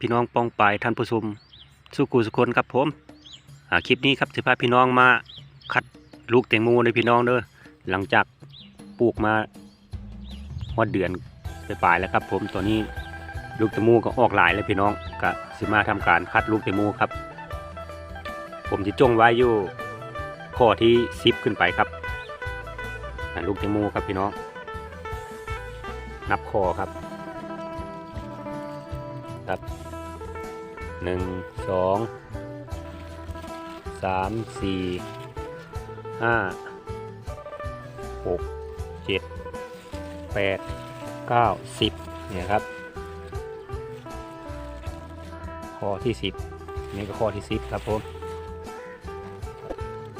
พี่น้องปองปายท่านผู้ชมสุกูสุคนครับผมคลิปนี้ครับสิพาพี่น้องมาคัดลูกแตงโมเลยพี่น้องเด้อหลังจากปลูกมาฮอดเดือนไปปลายแล้วครับ ผมตัวนี้ลูกแตงโมก็ออกหลายแล้วพี่น้องก็สิมาทำการคัดลูกแตงโมครับ ผมจะจ้องไว้อยู่ข้อที่สิบขึ้นไปครับลูกแตงโมครับพี่น้องนับคอครับ ครับหนึ่งสองสามสี่ห้าหกเจ็ดแปดเก้าสิบเนี่ยครับ ข้อที่สิบนี่ก็ข้อที่สิบครับผม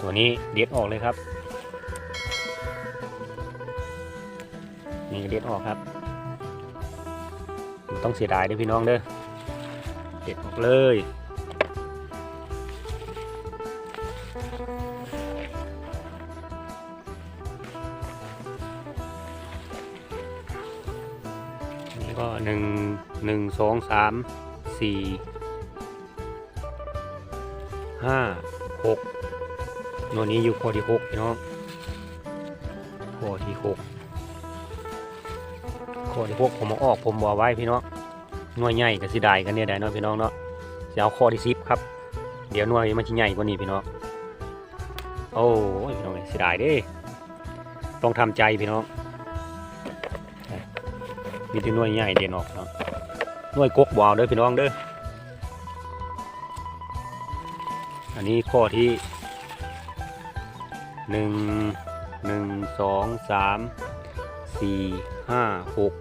ตัวนี้เด็ดออกเลยครับ นี่เด็ดออกครับ ต้องเสียดายด้อพี่น้องเด้อเด็ดออกเลยนี่ก็หนึ่งหนึ่งสองสามสี่ห้าหกน่วนี้อยู่ข้อที่หกพี่น้องข้อที่หก ข้อที่หกผมเอาออกผมบอไว้พี่น้องหน่วยใหญ่กับสิได้กันเนี่ยได้เนาะพี่น้องเนาะจะเอาข้อที่สิบครับ เดี๋ยวหน่วยมันจะใหญ่กว่านี้พี่น้องโอ้ยพี่น้องเสียดายเด้ ต้องทำใจพี่น้องมีแต่หน่วยใหญ่เด่นออกเนาะหน่วยกกบเอาเด้อพี่น้องเด้ออันนี้ข้อที่หนึ่งหนึ่งสองสาม สี่ห้าหก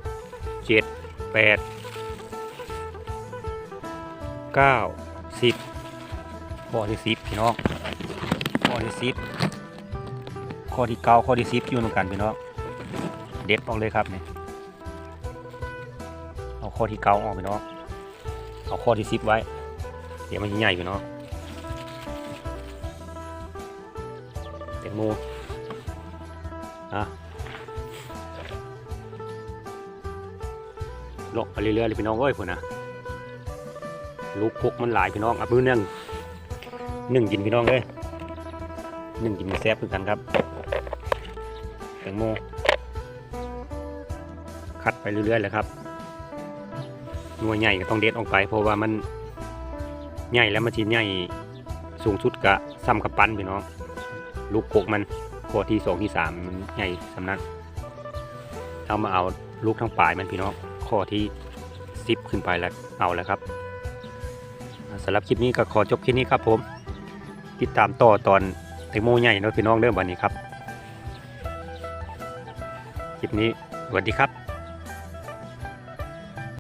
เจ็ดแปดเก้าสิบข้อที่สิบพี่น้องข้อที่สิบข้อที่เก้าข้อที่สิบอยู่ตรงกันพี่น้องเด็ดออกเลยครับเนี่ยเอาข้อที่เก้าออกพี่น้องเอาข้อที่สิบไว้ เดี๋ยวมันจะใหญ่พี่น้องแตงโมอะ ลอกไปเรื่อยๆเลยพี่น้องเอ้ยพุ่นนะลูกพกมันหลายพี่น้องเอามือนึ่งหนึ่งกินพี่น้องเลยหนึ่งกินแซ่บคือกันครับแตงโมคัดไปเรื่อยๆเลยครับหน่วยใหญ่ก็ต้องเด็ดออกไป เพราะว่ามันใหญ่แล้วมันชิ้นใหญ่สูงสุดกะซ้ำกับปั้นพี่น้อง ลูกพกมันข้อที่สองที่สามมันใหญ่สำนักเอามาเอาลูกทั้งปลายมันพี่น้อง ข้อที่สิบขึ้นไปแล้วเอาแล้วครับสำหรับคลิปนี้ก็ขอจบคลิปนี้ครับผม ติดตามต่อตอนแตงโมใหญ่เนะพี่น้องเริ่มวันนี้ครับ คลิปนี้สวัสดีครับ